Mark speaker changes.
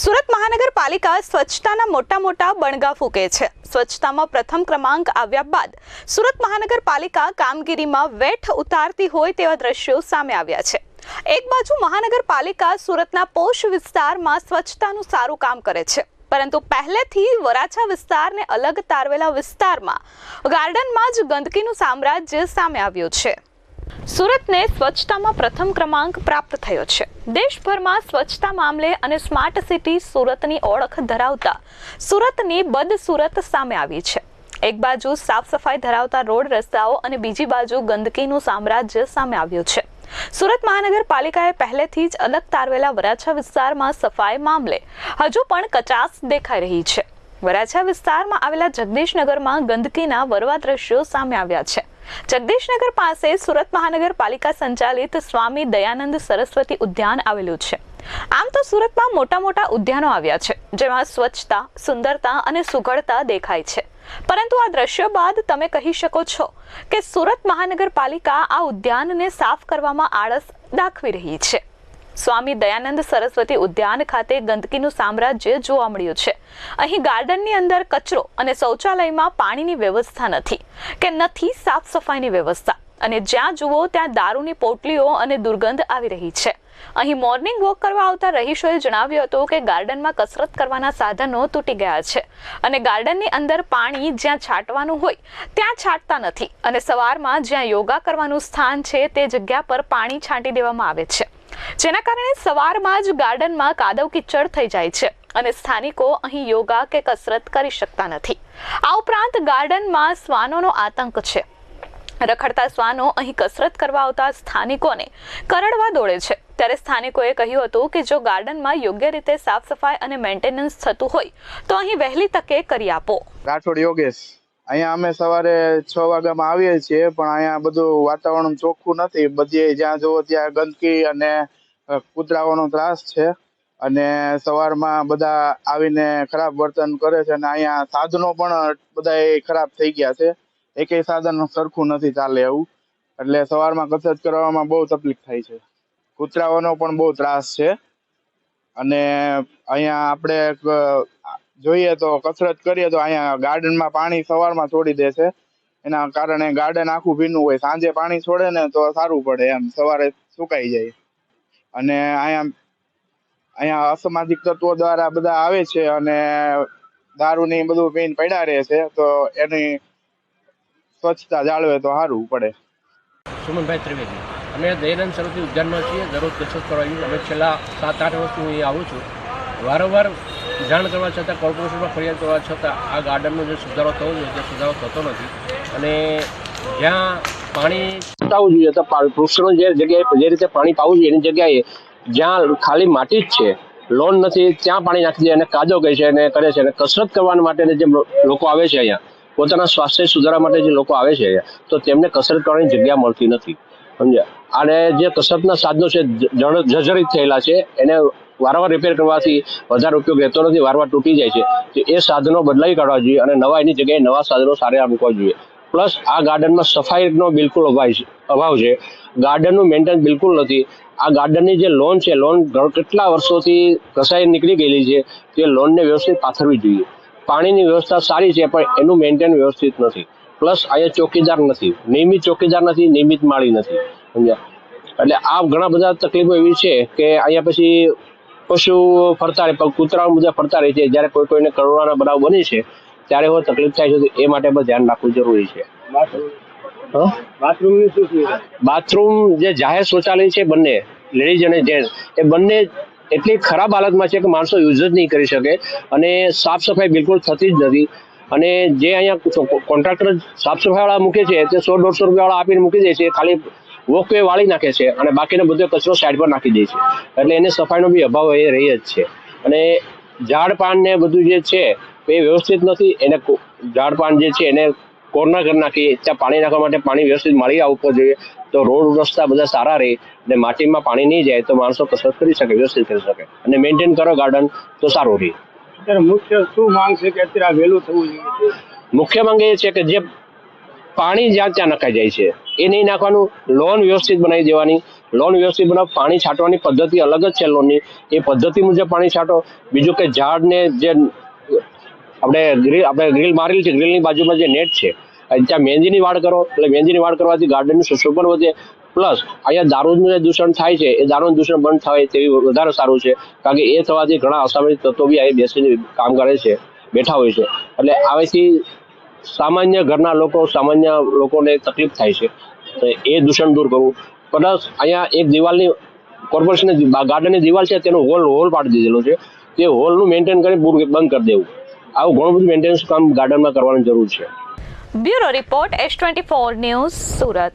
Speaker 1: સુરત મહાનગરપાલિકા સ્વચ્છતાના મોટા મોટા બણગા ફૂંકે છે. સ્વચ્છતામાં પ્રથમ ક્રમાંક આવ્યા બાદ સુરત મહાનગરપાલિકા કામગીરીમાં વેઠ ઉતારતી હોય તેવા દ્રશ્યો સામે આવ્યા છે. એક બાજુ મહાનગરપાલિકા સુરતના પોષ વિસ્તારમાં સ્વચ્છતાનું સારું કામ કરે છે, પરંતુ પહેલેથી વરાછા વિસ્તારને અલગ તારવેલા વિસ્તારમાં ગાર્ડનમાં જ ગંદકીનું સામ્રાજ્ય સામે આવ્યું છે. સુરતને સ્વચ્છતામાં પ્રથમ ક્રમાંક પ્રાપ્ત થયો છે. દેશભરમાં સ્વચ્છતા મામલે અને સ્માર્ટ સિટી સુરતની ઓળખ ધરાવતા સુરતની બદ સુરત સામે આવી છે. એક બાજુ સાફ સફાઈ ધરાવતા રોડ રસ્તાઓ અને બીજી બાજુ ગંદકીનું સામ્રાજ્ય સામે આવ્યું છે. સુરત મહાનગરપાલિકાએ પહેલેથી જ અલગ તારવેલા વરાછા વિસ્તારમાં સફાઈ મામલે હજુ પણ કચાસ દેખાઈ રહી છે. વરાછા વિસ્તારમાં આવેલા જગદીશનગરમાં ગંદકીના વરવા દ્રશ્યો સામે આવ્યા છે. જગદીશનગર પાસે સુરત મહાનગરપાલિકા સંચાલિત સ્વામી દયાનંદ સરસ્વતી ઉદ્યાન આવેલું છે. આમ તો સુરતમાં મોટા મોટા ઉદ્યાનો આવ્યા છે, જેમાં સ્વચ્છતા, સુંદરતા અને સુઘડતા દેખાય છે. પરંતુ આ દ્રશ્યો બાદ તમે કહી શકો છો કે સુરત મહાનગરપાલિકા આ ઉદ્યાનને સાફ કરવામાં આળસ દાખવી રહી છે. સ્વામી દયાનંદ સરસ્વતી ઉદ્યાન ખાતે ગંદકીનું સામ્રાજ્ય જોવા મળ્યું છે. અહીં ગાર્ડનની અંદર કચરો અને શૌચાલયમાં પાણીની વ્યવસ્થા નથી. કે નથી સાફ સફાઈની વ્યવસ્થા. અને જ્યાં જુઓ ત્યાં દારૂની પોટલીઓ અને દુર્ગંધ આવી રહી છે. અહીં મોર્નિંગ વોક કરવા આવતા રહીશોએ જણાવ્યું હતું કે ગાર્ડનમાં કસરત કરવાના સાધનો તૂટી ગયા છે. અને ગાર્ડનની અંદર પાણી જ્યાં છાંટવાનું હોય, ત્યાં છાંટતા નથી. અને સવારમાં જ્યાં યોગા કરવાનું સ્થાન છે, તે જગ્યા પર પાણી છાંટી દેવામાં આવે છે. જેના કારણે સવારમાં જ ગાર્ડનમાં કાદવ કિચડ થઈ જાય છે અને સ્થાનિકો અહીં યોગા કે કસરત કરી શકતા નથી. આ ઉપરાંત ગાર્ડનમાં શ્વાનોનો આતંક છે. રખડતા શ્વાનો અહીં કસરત કરવા આવતા સ્થાનિકોને કરડવા દોડે છે. ત્યારે સ્થાનિકોએ કહ્યું હતું કે જો ગાર્ડનમાં યોગ્ય રીતે સાફ સફાઈ અને મેન્ટેનન્સ થતું હોય, તો અહીં વહેલી તકે કરી આપો.
Speaker 2: રાઠોડ યોગેશ. અહીંયા અમે સવારે છ વાગ્યામાં આવીએ છીએ, પણ અહીંયા બધું વાતાવરણ ચોખ્ખું નથી. બધી જ્યાં જુઓ ત્યાં ગંદકી અને કૂતરાઓનો ત્રાસ છે. અને સવારમાં બધા આવીને ખરાબ વર્તન કરે છે અને અહીંયા સાધનો પણ બધા ખરાબ થઈ ગયા છે. એકેય સાધન સરખું નથી ચાલે એવું એટલે સવારમાં કસરત કરવામાં બહુ તકલીફ થાય છે. કૂતરાઓનો પણ બહુ ત્રાસ છે. અને અહીંયા આપણે જોઈએ તો કસરત કરીએ તો અહીંયા ગાર્ડનમાં પાણી સવારમાં છોડી દે છે. એના કારણે ગાર્ડન આખું ભીનું હોય. સાંજે પાણી છોડે ને તો સારું પડે એમ. સવારે સુકાઈ જાય. અને અહીંયા અહીંયા અસામાજિક તત્વો દ્વારા બધા આવે છે અને દારૂની બધું પીને પડ્યા રહે છે, તો એની સ્વચ્છતા જાળવે તો સારું પડે.
Speaker 3: સુમનભાઈ ત્રિવેદી. અમે દયાનંદ સરસ્વતી ઉદ્યાનમાં છીએ. દરરોજ કસરત કરવા અમે છેલ્લા સાત આઠ વર્ષથી હું અહીં આવું છું. વારંવાર જાણ કરવા છતાં, કોર્પોરેશનમાં ફરિયાદ કરવા છતાં આ ગાર્ડનનો જે સુધારો થવો જોઈએ તે સુધારો થતો નથી. અને જ્યાં પાણી પાવું જોઈએ તો વૃક્ષનો જે જગ્યાએ, જે રીતે પાણી પાવું જોઈએ એની જગ્યાએ જ્યાં ખાલી માટી જ છે, લોન નથી, ત્યાં પાણી નાખી દે અને કાદો કહે છે અને કરે છે અને કસરત કરવા માટે જે લોકો આવે છે અહીંયા, પોતાના સ્વાસ્થ્ય સુધારવા માટે જે લોકો આવે છે અહીંયા, તો તેમને કસરત કરવાની જગ્યા મળતી નથી. સમજ્યા? અને જે કસરતના સાધનો છે જર્જરિત થયેલા છે, એને વારંવાર રિપેર કરવાથી વધારે ઉપયોગ રહેતો નથી, વારંવાર તૂટી જાય છે. તો એ સાધનો બદલાઈ કાઢવા જોઈએ અને નવા એની જગ્યાએ નવા સાધનો સારા મૂકવા જોઈએ. પ્લસ આ ગાર્ડનમાં સફાઈનો બિલકુલ અભાવ છે ગાર્ડનનું મેન્ટેન બિલકુલ નથી. આ ગાર્ડનની જે લોન છે લોન કેટલા વર્ષોથી ઘસાઈ નીકળી ગયેલી છે, તે લોનને વ્યવસ્થિત પાથરવી જોઈએ. પાણીની વ્યવસ્થા સારી છે, પણ એનું મેન્ટેન વ્યવસ્થિત નથી. પ્લસ અહીંયા ચોકીદાર નથી. નિયમિત ચોકીદાર નથી નિયમિત માળી નથી. સમજ્યા? એટલે આ ઘણા બધા તકલીફો એવી છે કે અહીંયા પછી પશુ ફરતા રહે પણ કૂતરાઓ બધા ફરતા રહે છે. જ્યારે કોઈ કોઈને કરોડાના બનાવ બને છે ત્યારે એવો તકલીફ થાય છે એ માટે પણ ધ્યાન રાખવું જરૂરી છે. બાથરૂમ જે જાહેર શૌચાલય છે બંને લેડીઝ અને જેન્ટ્સ એ બંને એટલી ખરાબ હાલતમાં છે કે માણસો યુઝ જ નહીં કરી શકે અને સાફ સફાઈ બિલકુલ થતી જ નથી. અને જે અહીંયા કોન્ટ્રાક્ટર સાફ સફાઈવાળા મૂકે છે, તે સો દોઢસો રૂપિયાવાળા આપીને મૂકી દે છે ખાલી વોકવે વાળી નાખે છે અને બાકીનો બધો કચરો સાઈડ પર નાખી દે છે. એટલે એને સફાઈનો બી અભાવ એ રહી જ છે. અને ઝાડ પાન ને બધું જે છે, એ વ્યવસ્થિત નથી, એને ઝાડ પાન જે છે, એને કોર્નર કરી નાખી, ત્યાં પાણી નાખવા માટે પાણી વ્યવસ્થિત મળી આવવું જોઈએ. તો રોડ રસ્તા બધા સારા રહે અને માટીમાં પાણી નહીં જાય, તો માણસો કસરત કરી શકે, વ્યવસ્થિત કરી શકે. અને મેન્ટેન કરો ગાર્ડન તો સારું રહે.
Speaker 4: મુખ્ય માંગ
Speaker 3: એ છે કે જે પાણી જ્યાં ત્યાં નખાઈ જાય છે, એ નહીં નાખવાનું, લોન વ્યવસ્થિત બનાવી દેવાની. લોન વ્યવસ્થિત બનાવ, પાણી છાંટવાની પદ્ધતિ અલગ જ છે લોનની. એ પદ્ધતિ મુજબ પાણી છાંટો. બીજું કે ઝાડને જે આપણે ગ્રીલ આપણે ગ્રીલ મારેલી છે, ગ્રીલની બાજુમાં જે નેટ છે, ત્યાં મહેંદીની વાડ કરો. એટલે મહેંદીની વાડ કરવાથી ગાર્ડનનું સુશોભન વધે. પ્લસ અહીંયા દારૂનું જે દૂષણ થાય છે, એ દારૂનું દૂષણ બંધ થાય તેવી વધારે સારું છે. કારણ કે એ થવાથી ઘણા અસામાજિક તત્વો બી અહીં બેસીને કામ કરે છે, બેઠા હોય છે. એટલે આવેથી સામાન્ય ઘરના લોકો, સામાન્ય લોકોને તકલીફ થાય છે. એ દૂષણ દૂર કરવું. પ્લસ અહીંયા એક દિવાલની કોર્પોરેશનની ગાર્ડનની દિવાલ છે, તેનો હોલ હોલ પાડી દીધેલો છે. તે હોલનું મેન્ટેન કરી બંધ કરી દેવું. આવું ઘણું બધું મેન્ટેનન્સ કામ ગાર્ડનમાં કરવાની જરૂર છે.
Speaker 1: Bureau report S twenty four news Surat.